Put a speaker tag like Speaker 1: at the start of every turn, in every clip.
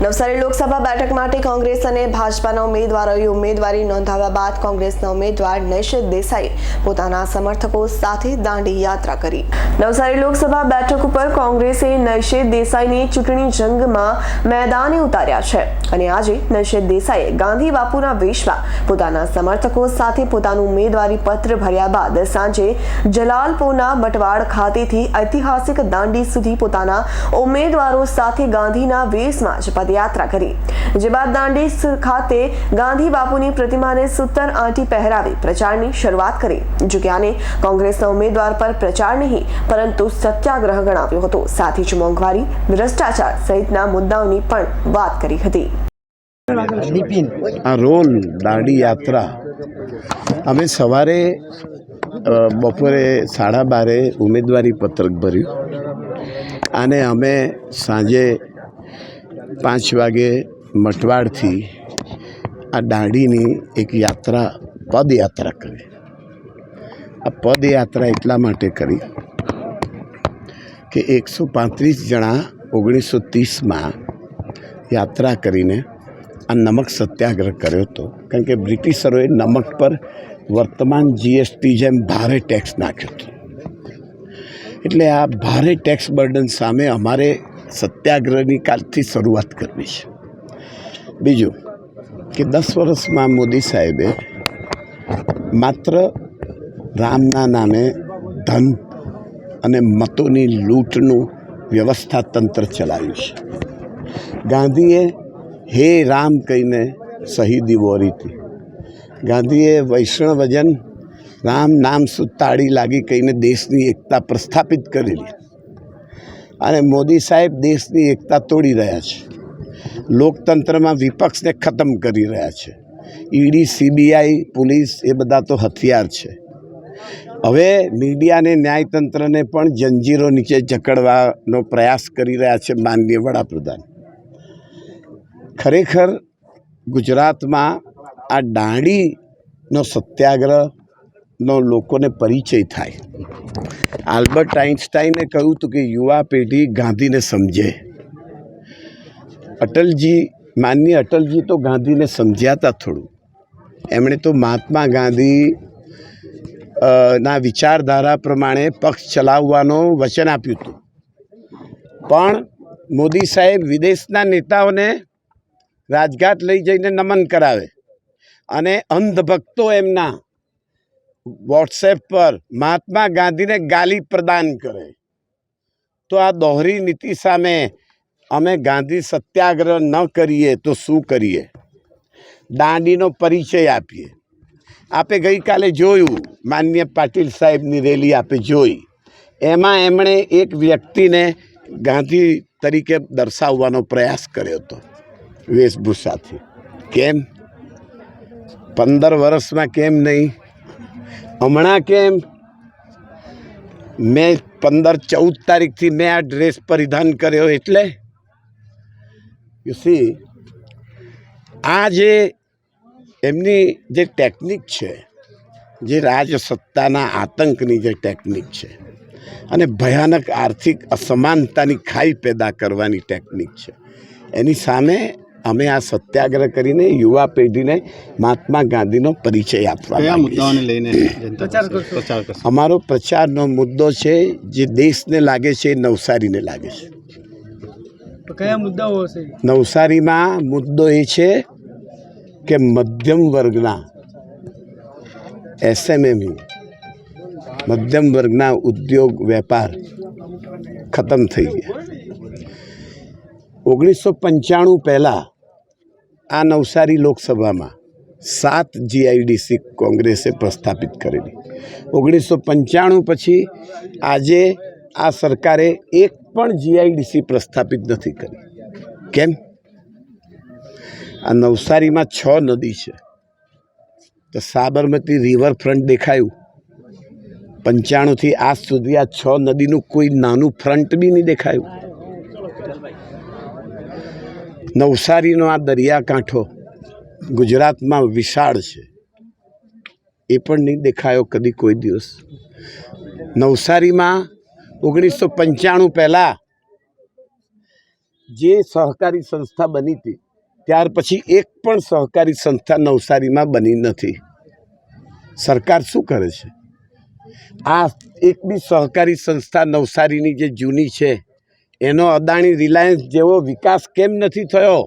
Speaker 1: નવસારી લોકસભા બેઠક માટે કોંગ્રેસ અને ભાજપાના ઉમેદવારોએ ઉમેદવારી નોંધાવ્યા બાદ કોંગ્રેસના ઉમેદવાર નૈશિત દેસાઈ પોતાના સમર્થકો સાથે દાંડી યાત્રા કરી. નવસારી લોકસભા બેઠક ઉપર કોંગ્રેસે નૈશિત દેસાઈને ચૂંટણી જંગમાં મેદાને ઉતાર્યા છે અને આજે નૈશિત દેસાઈએ ગાંધી બાપુના વેશમાં પોતાના સમર્થકો સાથે પોતાનું ઉમેદવારી પત્ર ભર્યા બાદ સાંજે જલાલપોરના બટવાડ ખાતેથી ઐતિહાસિક દાંડી સુધી પોતાના ઉમેદવારો સાથે ગાંધીના વેશમાં જ પદયાત્રા કરી. જે બાદ દાંડી ખાતે ગાંધી બાપુની પ્રતિમાને સૂતર આંટી પહેરાવી પ્રચારની શરૂઆત કરી. જો કે આને કોંગ્રેસના ઉમેદવાર પર પ્રચાર નહીં, પરંતુ સત્યાગ્રહ ગણાવ્યો હતો. સાથે જ મોંઘવારી, ભ્રષ્ટાચાર સહિતના મુદ્દાઓની પણ વાત કરી હતી.
Speaker 2: આ રોલ દાંડી યાત્રા. અમે સવારે બપોરે સાડા બારે ઉમેદવારી પત્રક ભર્યું. અને અમે સાંજે પાંચ વાગે મટવાડથી આ દાંડીની એક યાત્રા, પદયાત્રા કરી. આ પદયાત્રા એટલા માટે કરી કે એકસો પાંત્રીસ જણા ઓગણીસો ત્રીસમાં યાત્રા કરીને આ નમક સત્યાગ્રહ કર્યો હતો. કારણ કે બ્રિટિશરોએ નમક પર વર્તમાન જીએસટી જેમ ભારે ટેક્સ નાખ્યો હતો. એટલે આ ભારે ટેક્સ બર્ડન સામે અમારે સત્યાગ્રહની કાલથી શરૂઆત કરવી છે. બીજું કે દસ વર્ષમાં મોદી સાહેબે માત્ર રામના નામે ધન અને મતોની લૂંટનું વ્યવસ્થા તંત્ર ચલાવ્યું છે. ગાંધીએ હે રામ કહીને શહીદી વોરી હતી. ગાંધીએ વૈષ્ણવજન રામ નામ સુતાળી લાગી કહીને દેશની એકતા પ્રસ્થાપિત કરેલી અને મોદી સાહેબ દેશની એકતા તોડી રહ્યા છે. લોકતંત્રમાં વિપક્ષને ખતમ કરી રહ્યા છે. ઈડી, સીબીઆઈ, પોલીસ એ બધા તો હથિયાર છે. હવે મીડિયાને, ન્યાયતંત્રને પણ જંજીરો નીચે જકડવાનો પ્રયાસ કરી રહ્યા છે માનનીય વડાપ્રધાન. ખરેખર ગુજરાતમાં આ દાંડીનો સત્યાગ્રહનો લોકોને પરિચય થાય. આલ્બર્ટ આઇન્સ્ટાઈને કહ્યું હતું કે યુવા પેઢી ગાંધીને સમજે. અટલજી, માનનીય અટલજી તો ગાંધીને સમજ્યા હતા થોડું. એમણે તો મહાત્મા ગાંધી ના વિચારધારા પ્રમાણે પક્ષ ચલાવવાનું વચન આપ્યું હતું. પણ મોદી સાહેબ વિદેશના નેતાઓને રાજઘાટ લઈ જઈને નમન કરાવે અને અંધભક્તો એમના વોટ્સએપ પર મહાત્મા ગાંધીને ગાલી પ્રદાન કરે. તો આ દોહરી નીતિ સામે અમે ગાંધી સત્યાગ્રહ ન કરીએ તો શું કરીએ? દાંડીનો પરિચય આપીએ. આપે ગઈકાલે જોયું, માન્ય પાટીલ સાહેબની રેલી આપે જોઈ. એમાં એમણે એક વ્યક્તિને ગાંધી તરીકે દર્શાવવાનો પ્રયાસ કર્યો હતો, વેશભૂષાથી. કેમ? પંદર વર્ષમાં કેમ નહીં? હમણાં કેમ? મેં પંદર ચૌદ તારીખથી મેં આ ડ્રેસ પરિધાન કર્યો એટલે? યુ સી આ જે એમની જે ટેકનિક છે, જે રાજસત્તાના આતંકની જે ટેકનિક છે, અને ભયાનક આર્થિક અસમાનતાની ખાઈ પેદા કરવાની ટેકનિક છે, એની સામે અમે આ સત્યાગ્રહ કરીને યુવા પેઢીને મહાત્મા ગાંધીનો પરિચય આપવા અમારો પ્રચારનો મુદ્દો છે જે દેશને લાગે છે નવસારીને લાગે છે.
Speaker 3: કયા મુદ્દાઓ હશે?
Speaker 2: નવસારીમાં મુદ્દો એ છે કે મધ્યમ વર્ગના એસએમએમયુ મધ્યમ વર્ગના ઉદ્યોગ વેપાર ખતમ થઈ ગયા. ઓગણીસો પંચાણું પહેલાં આ નવસારી લોકસભામાં સાત જીઆઈડીસી કોંગ્રેસે પ્રસ્થાપિત કરેલી. ઓગણીસો પંચાણું પછી આજે આ સરકારે એક પણ જીઆઈડીસી પ્રસ્થાપિત નથી કરી. કેમ? આ નવસારીમાં છ નદી છે. તો સાબરમતી રિવરફ્રન્ટ દેખાયું. પંચાણુંથી આજ સુધી આ છ નદીનું કોઈ નાનું ફ્રન્ટ બી નહીં દેખાયું. નવસારીનો આ દરિયાકાંઠો ગુજરાતમાં વિશાળ છે. એ પણ નહીં દેખાયો કદી કોઈ દિવસ. નવસારીમાં ઓગણીસો પંચાણું પહેલાં જે સહકારી સંસ્થા બની હતી, ત્યાર પછી એક પણ સહકારી સંસ્થા નવસારીમાં બની નથી. સરકાર શું કરે છે? આ એક બી સહકારી સંસ્થા નવસારીની જે જૂની છે એનો અદાણી રિલાયન્સ જેવો વિકાસ કેમ નથી થયો?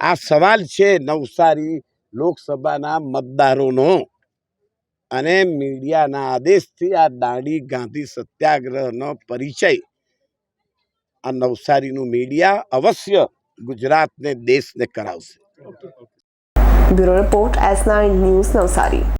Speaker 2: આ સવાલ છે નવસારી લોકસભાના મતદારોનો. અને મીડિયાના આદેશથી આ દાંડી ગાંધી સત્યાગ્રહનો પરિચય. આ નવસારીનું મીડિયા અવશ્ય ગુજરાતને, દેશને કરાવશે.
Speaker 1: Bureau report S nine news Navsari.